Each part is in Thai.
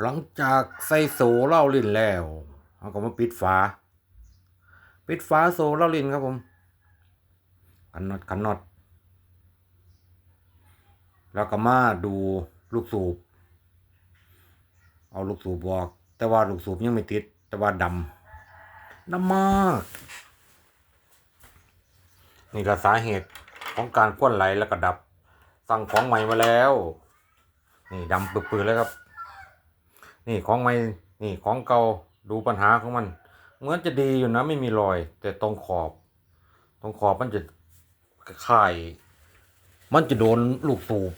หลังจากใส่โซเหล่าลิ้นแล้วเราก็มาปิดฝา ปิดฝาโซเหล่าลิ้นครับผมขันน็อตขันน็อตแล้วก็มาดูลูกสูบ เอาลูกสูบบอก แต่ว่าลูกสูบยังไม่ติด แต่ว่าดำดำมากนี่ละสาเหตุของการควนไหลแล้วก็ดับ สั่งของใหม่มาแล้ว นี่ดำปื้อๆเลยครับ นี่ของใหม่นี่ของเก่าดูปัญหาของมัน เหมือนจะดีอยู่นะไม่มีรอย แต่ตรงขอบ ตรงขอบมันจะค่าย มันจะโดนลูกสูบ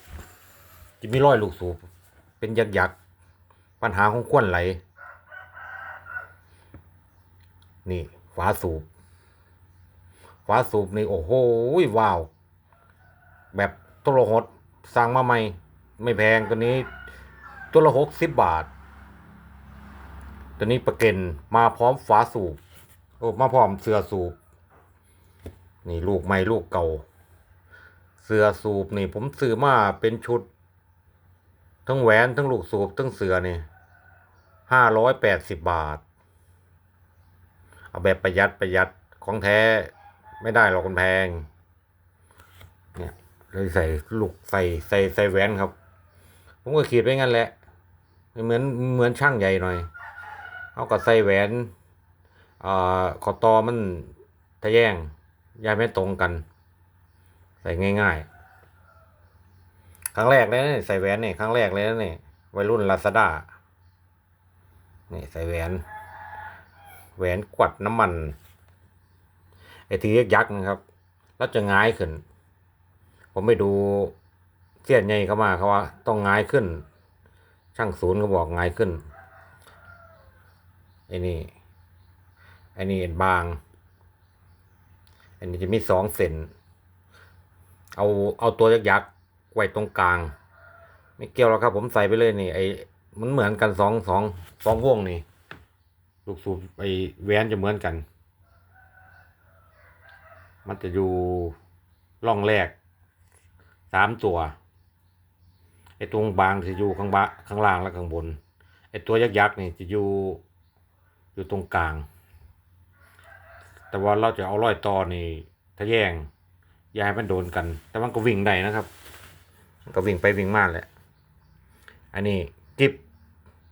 จะมีรอยลูกสูบเป็นยักยักปัญหาของควนไหล นี่ฝาสูบฝาสูบนี่โอ้โหว้าว แบบตัวละหดสั่งมาใหม่ ไม่แพงตัวนี้ตัวละหกสิบบาท ตัวนี้ประเก็นมาพร้อมฝาสูบโอ้มาพร้อมเสือสูบ นี่ลูกใหม่ลูกเก่า เสือสูบนี่ผมซื้อมาเป็นชุด ทั้งแหวนทั้งลูกสูบทั้งเสือนี่ห้าร้อยแปดสิบบาท เอาแบบประหยัดประหยัดของแท้ไม่ได้หรอกมันแพง เนี่ยเลยใส่ลูกใส่ใส่ใส่แหวนครับ ผมก็ขีดไว้งั้นแหละ เหมือนเหมือนช่างใหญ่หน่อย เอาก็ใส่แหวนอ่าขอตอมันทะแยงย้ายไม่ตรงกัน ใส่ง่ายๆ ครั้งแรกเลยนะใส่แหวนนี่ครั้งแรกเลยนะนี่วัยรุ่นลาซาด้านี่ใส่แหวน แหวนกวัดน้ำมันไอ้ทียักษ์นะครับ แล้วจะง่ายขึ้น ผมไปดูเสี้ยนใหญ่เข้ามาเขาว่า ต้องง่ายขึ้น ช่างศูนย์เขาบอกง่ายขึ้น ไอ้นี่ไอ้นี่เอ็นบาง อันนี้จะมีสองเซนเอาเอาตัวยักษ์ยักไว้ตรงกลาง ไม่เกี่ยวแล้วครับ ผมใส่ไปเลยนี่ไอ้มันเหมือนกันสองสองสองวงนี่ลูกสูบไอ้แหวนจะเหมือนกัน มันจะอยู่ร่องแรกสามตัวไอ้ตรงบางจะอยู่ข้างบะข้างล่างและข้างบนไอ้ตัวยักษ์ยักษ์นี่จะอยู่ อยู่ตรงกลาง แต่ว่าเราจะเอาร้อยต่อนี่ทะแยงอยาให้มันโดนกัน แต่มันก็วิ่งได้นะครับก็วิ่งไปวิ่งมาแหละ อันนี้กิบ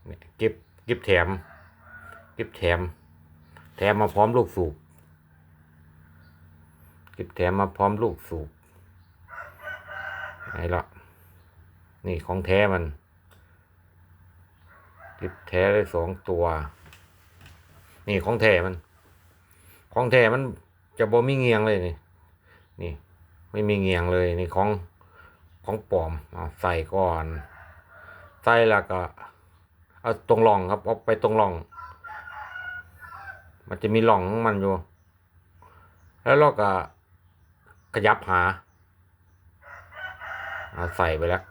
เนี่ยกิบกิบแถม กิบแถม แถมมาพร้อมลูกสูบกิบแถมมาพร้อมลูกสูบไหนละนี่ของแท้มันกิบแท้ได้สองตัว นี่ของแท้มัน ของแท้มันจะบ่มีเงียงเลยนี่ นี่ ไม่มีเงียงเลยนี่ของของปลอมเอาใส่ก่อน ใส่แล้วก็ เอาตรงร่องครับเอาไปตรงร่อง มันจะมีร่องของมันอยู่ แล้วเราก็ขยับหาอ่าใส่ไปแล้ว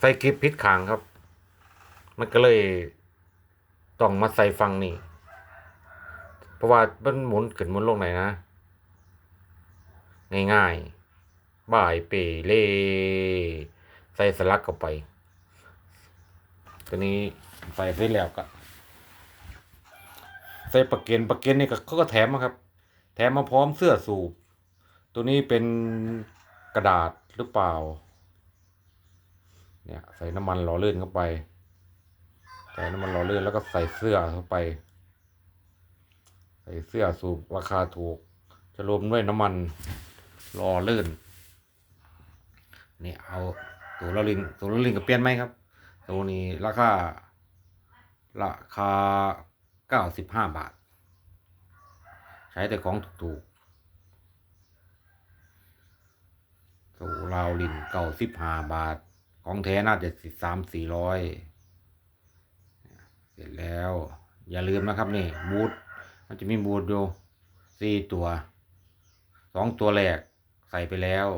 ใส่คลิปพิษขางครับ มันก็เลยต้องมาใส่ฟังนี่ เพราะว่ามันหมุนขึ้นหมุนลงไหนนะ ง่ายๆ บ่ายเปเล่ใส่สลักเข้าไป ตัวนี้ใส่เสร็จแล้วก็ใส่ปากเกนปากเกนนี่ก็เขาก็แถมมาครับ แถมมาพร้อมเสื้อสูบ ตัวนี้เป็นกระดาษหรือเปล่า เนี่ยใส่น้ำมันหล่อลื่นเข้าไป ใส่น้ำมันหล่อลื่นแล้วก็ใส่เสื้อเข้าไป ใส่เสื้อสูบราคาถูก จะรวมด้วยน้ำมันหล่อลื่นนี่เอาตัวละลิงตัวละลิงกับเปลี่ยนไหมครับตัวนี้ราคาราคาเก้าสิบห้าบาท ใช้แต่ของถูกๆตัวลาวลินเก้าสิบห้าบาท ของแท้น่าจะสิสามสี่ร้อยเสร็จแล้ว อย่าลืมนะครับนี่บูทมันจะมีบูทอยู่สี่ตัวสองตัวแรกใส่ไปแล้ว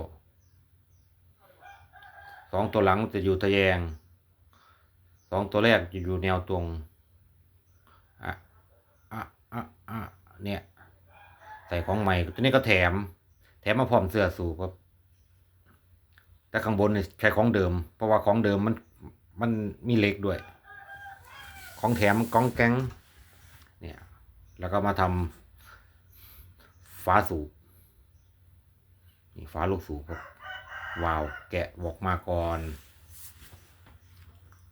สองตัวหลังจะอยู่ทะแยงสองตัวแรกจะอยู่แนวตรงอะอะอะอะเนี่ย ใส่ของใหม่ตัวนี้ก็แถม แถมมาพร้อมเสื้อสูบครับ แต่ข้างบนเนี่ยใช้ของเดิม เพราะว่าของเดิมมันมันมีเหล็กด้วย ของแถมกองแก๊งเนี่ยแล้วก็มาทำฝาสูบนี่ฝาลูกสูบครับวาวแกะออกมาก่อน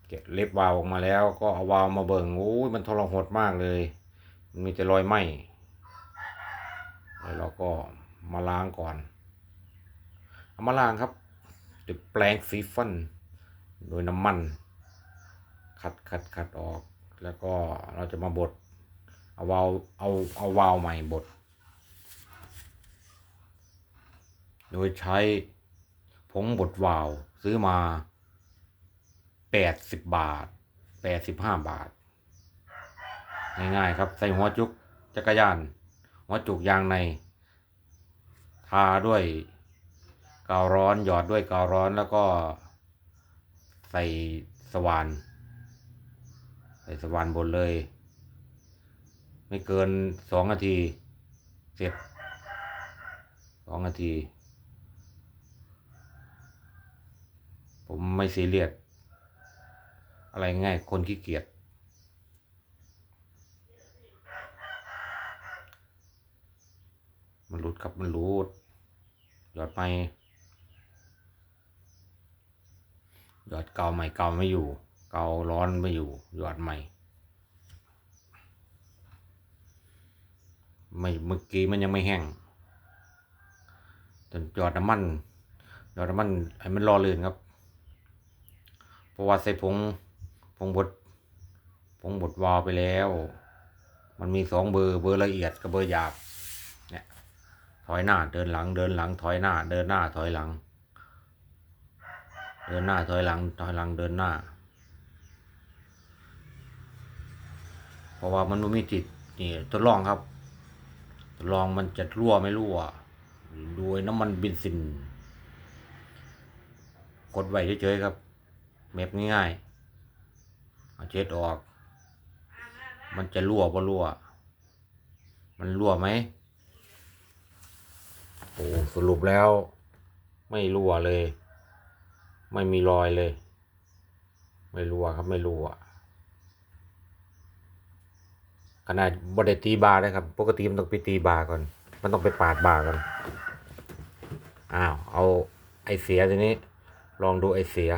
แกะเล็บวาวออกมาแล้วก็เอาวาวมาเบิ่งโอ้ยมันทรหดมากเลยมันมีแต่รอยไหมแล้วเราก็มาล้างก่อนเอามาล้างครับ ด้วยแปรงสีฟัน โดยน้ำมัน ขัดขัดขัดออก แล้วก็เราจะมาบดเอาวาวเอาเอาวาวใหม่บด โดยใช้ผงบดวาวซื้อมาแปดสิบบาทแปดสิบห้าบาท ง่ายๆครับ ใส่หัวจุกจักรยาน หัวจุกยางใน ทาด้วย กาวร้อนหยอดด้วยกาวร้อนแล้วก็ใส่สว่าน ใส่สว่านบนเลย ไม่เกินสองนาที เสร็จสองนาที ผมไม่ซีเรียสอะไรง่ายคนขี้เกียจมันรูดครับมันรูดหยอดไป หยอดเก่าใหม่เก่าไม่อยู่ เก่าร้อนไม่อยู่หยอดใหม่ ไม่เมื่อกี้มันยังไม่แห้งจนหยอดน้ำมันหยอดน้ำมันให้มันรอเลื่อนครับ เพราะว่าใส่ผงผงบดผงบดวาวไปแล้ว มันมีสองเบอร์เบอร์ละเอียดกับเบอร์หยาบเนี่ยถอยหน้าเดินหลังเดินหลังถอยหน้า เดินหน้าถอยหลัง เดินหน้าถอยหลังถอยหลังเดินหน้า เพราะว่ามันไม่มีติดนี่ทดลองครับทดลองมันจะรั่วไม่รั่วโดยน้ำมันเบินซินกดไว้เฉยๆครับเม็บง่ายๆเอาเช็ดออก มันจะรั่วบ่รั่ว มันรั่วไหมโอ้สรุปแล้วไม่รั่วเลย ไม่มีรอยเลย ไม่รั่วครับไม่รั่วขนาดบดตีบาร์นะครับ ปกติมันต้องไปตีบาร์ก่อน มันต้องไปปาดบาร์ก่อน อ้าว เอาไอเสียทีนี้ ลองดูไอเสีย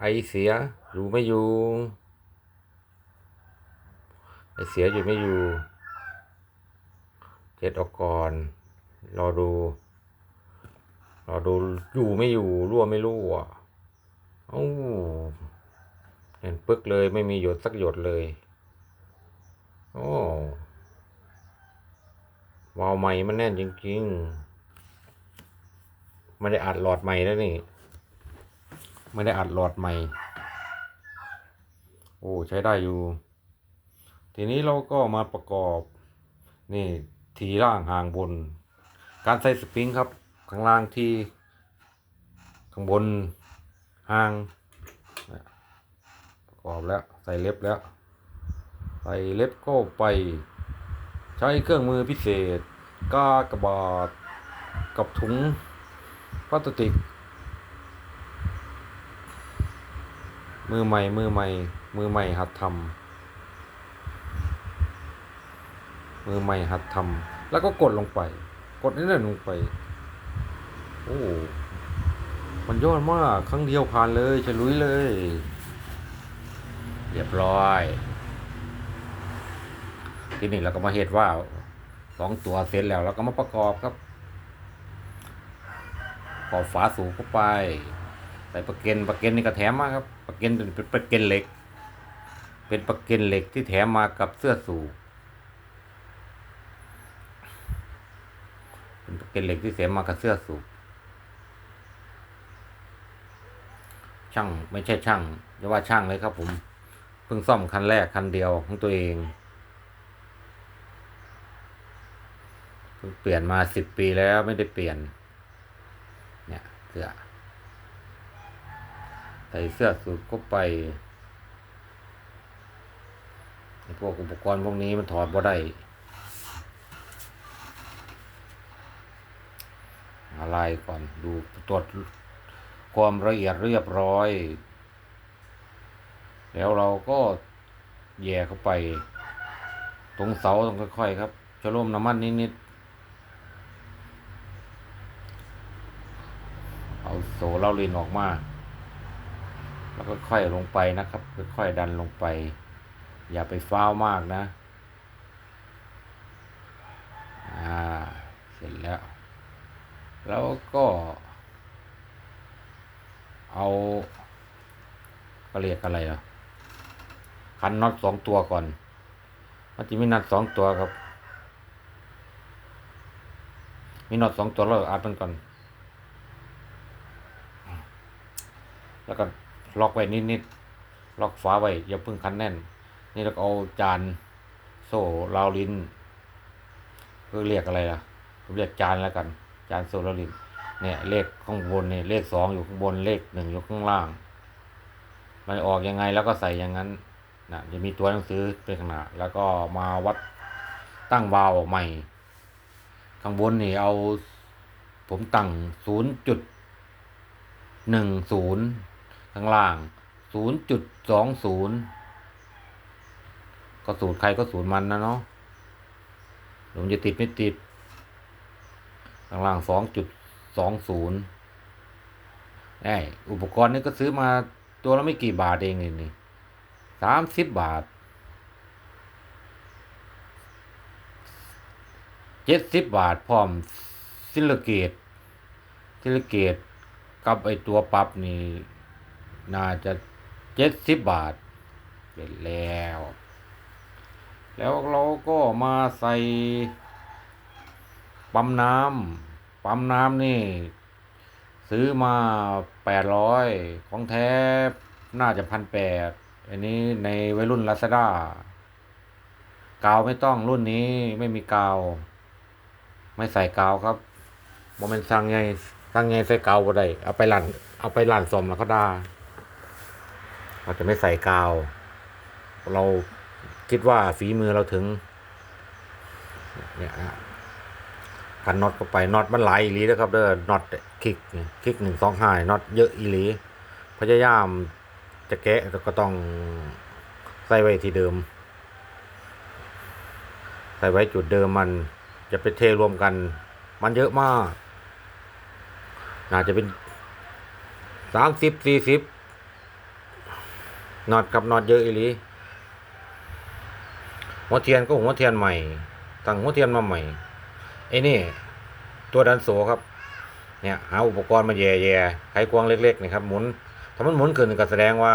ไอเสียอยู่ไม่อยู่ ไอเสียอยู่ไม่อยู่ เจ็ดออกก่อน รอดู รอดูอยู่ไม่อยู่รั่วไม่รั่วเอ้เห็นปึกเลยไม่มีหยดสักหยดเลย โอ้วาล์วใหม่มันแน่นจริงๆไม่ได้อัดหลอดใหม่แล้วนี่ไม่ได้อัดหลอดใหม่ โอ้ใช้ได้อยู่ ทีนี้เราก็มาประกอบ นี่ ทีล่างห่างบน การใส่สปริงครับ ข้างล่างที่ ข้างบนห่างประกอบแล้วใส่เล็บแล้ว ใส่เล็บก็ไป ใช้เครื่องมือพิเศษก้ากระบาดกับถุงพลาสติก มือใหม่ มือใหม่ มือใหม่หัดทำมือใหม่หัดทำแล้วก็กดลงไป กดนั่นลงไป โอ้มันยอดมาก ครั้งเดียวผ่านเลยฉลุยเลย เรียบร้อย ทีนี้เราก็มาเห็ดว่าสองตัวเสร็จแล้วเราก็มาประกอบครับประกอบฝาสูบเข้าไปใส่ประเก็นประเก็นนี่ก็แถมมาครับประเกนเป็นเป็นประเก็นเหล็ก เป็นประเก็นเหล็กที่แถมมากับเสื้อสูบเป็นประเก็นเหล็กที่แถมมากับเสื้อสูบ ช่างไม่ใช่ช่างจะว่าช่างเลยครับ ผมเพิ่งซ่อมคันแรกคันเดียวของตัวเองเปลี่ยนมาสิบปีแล้วไม่ได้เปลี่ยน เนี่ยเสื้อใส่เสื้อสูทก็ไปไอ้พวกอุปกรณ์พวกนี้มันถอดบ่ได้อะไรก่อนดูตรวจ ความละเอียดเรียบร้อย แล้วเราก็แย่เข้าไป ตรงเสาต้องค่อยๆครับชะโลมน้ำมันนิดๆ เอาโซเล่าลินออกมา แล้วก็ค่อยลงไปนะครับ ค่อยๆดันลงไป อย่าไปฟ้าวมากนะ อ่า เสร็จแล้ว แล้วก็ เอาก็เรียกอะไรอะคันน็อตสองตัวก่อนมันจะมีน็อตสองตัวครับ มีน็อตสองตัวเราอัดมันก่อน แล้วก็ล็อกไว้นิดๆล็อกฝาไว้อย่าเพิ่งคันแน่น นี่เราก็เอาจานโซ่ราวลินคือเรียกอะไรล่ะเรียกจานแล้วกัน จานโซ่ราวลิน เนี่ยเลขข้างบนเนี่ยเลขสองอยู่ข้างบนเลขหนึ่งอยู่ข้างล่าง มันออกยังไงแล้วก็ใส่อย่างนั้นนะจะมีตัวหนังสือเป็นขนาดแล้วก็มาวัดตั้งวาล์วใหม่ ข้างบนนี่เอา ผมตั้งศูนย์จุดหนึ่งศูนย์ข้างล่างศูนย์จุดสองศูนย์ก็สูตรใครก็สูตรมันนะเนาะผมจะติดไม่ติดข้างล่างสองจุด สองศูนย์ไออุปกรณ์นี่ก็ซื้อมาตัวละไม่กี่บาทเองนี่นี่สามสิบบาทเจ็ดสิบบาทพร้อมซิลเกตซิลเกตกับไอตัวปรับนี่น่าจะเจ็ดสิบบาทเป็นแล้ว แล้วเราก็มาใส่ปั๊มน้ำ ปั๊มน้ำนี่ ซื้อมาแปดร้อยของแท้น่าจะพันแปดอันนี้ในวัยรุ่นลาซาด้ากาวไม่ต้องรุ่นนี้ไม่มีกาว ไม่ใส่กาวครับโมเมนสั่งไงสั่งไงใส่กาวก็ได้เอาไปหลั่นเอาไปหลั่นสมแล้วก็ได้เราจะไม่ใส่กาว เราคิดว่าฝีมือเราถึง เนี่ย ฮะพันน็อตเข้าไปน็อตมันหลายอีหลีนะครับเด้อน็อตคลิกนี่คลิกหนึ่งสองห้าน็อตเยอะอีหลีพยายามจะแกะก็ต้องใส่ไว้ที่เดิม ใส่ไว้จุดเดิมมันจะไปเทรวมกัน มันเยอะมาก น่าจะเป็นสามสิบสี่สิบน็อตกับน็อตเยอะอีหลีหัวเทียนก็หัวเทียนใหม่ตั้งหัวเทียนมาใหม่ ไอ้นี่ ตัวดันโสครับ เนี่ยหาอุปกรณ์มาแย่แย่ไขควงเล็กๆนี่ครับหมุน ถ้ามันหมุนขึ้นก็แสดงว่า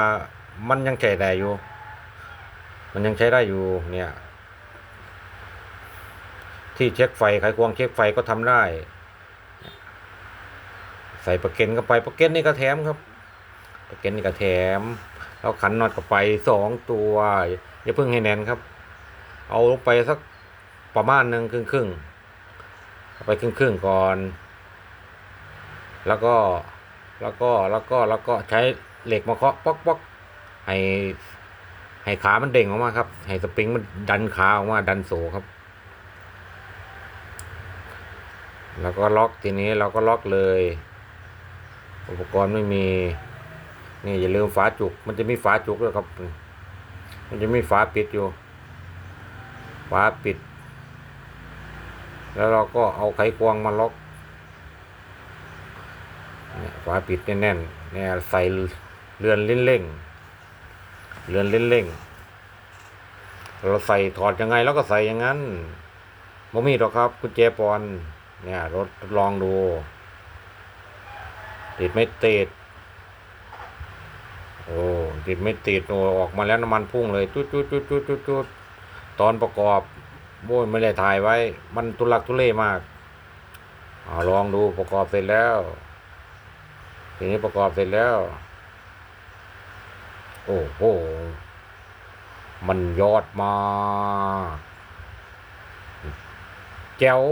มันยังใช้ได้อยู่ มันยังใช้ได้อยู่เนี่ย ที่เช็คไฟไขควงเช็คไฟก็ทำได้ ใส่ประเก็นเข้าไปประเก็นนี่ก็แถมครับประเก็นนี่ก็แถมแล้วขันน็อตเข้าไปสองตัวอย่าเพิ่งให้แน่นครับ เอาลงไปสักประมาณหนึ่งครึ่งครึ่ง ไปครึ่งครึ่งก่อน แล้วก็แล้วก็แล้วก็แล้วก็ใช้เหล็กมาเคาะป๊อกป๊อกให้ให้ขามันเด้งออกมาครับ ให้สปริงมันดันขาออกมาดันโซครับ แล้วก็ล็อกทีนี้เราก็ล็อกเลย อุปกรณ์ไม่มี นี่อย่าลืมฝาจุก มันจะมีฝาจุกด้วยครับ มันจะมีฝาปิดอยู่ ฝาปิด แล้วเราก็เอาไขควงมาล็อกเนี่ยฝาปิดแน่นๆเนี่ยใส่เรือนเล่นเร่งเรือนเล่นเร่งเราใส่ถอดยังไงแล้วก็ใส่อย่างนั้นบ่มีหรอกครับกุญแจปอนเนี่ยรถลองดู ติดไม่ติดโอ้ติดไม่ติดโอ้ออกมาแล้วน้ำมันพุ่งเลยตุ๊ดตุ๊ดตุ๊ดตุ๊ดตุ๊ดจุดตอนประกอบ โว้ยไม่ได้ถ่ายไว้ มันตุลักทุเลมากอาลองดูประกอบเสร็จแล้ว ทีนี้ประกอบเสร็จแล้ว โอ้โห มันยอดมากแจ๋ว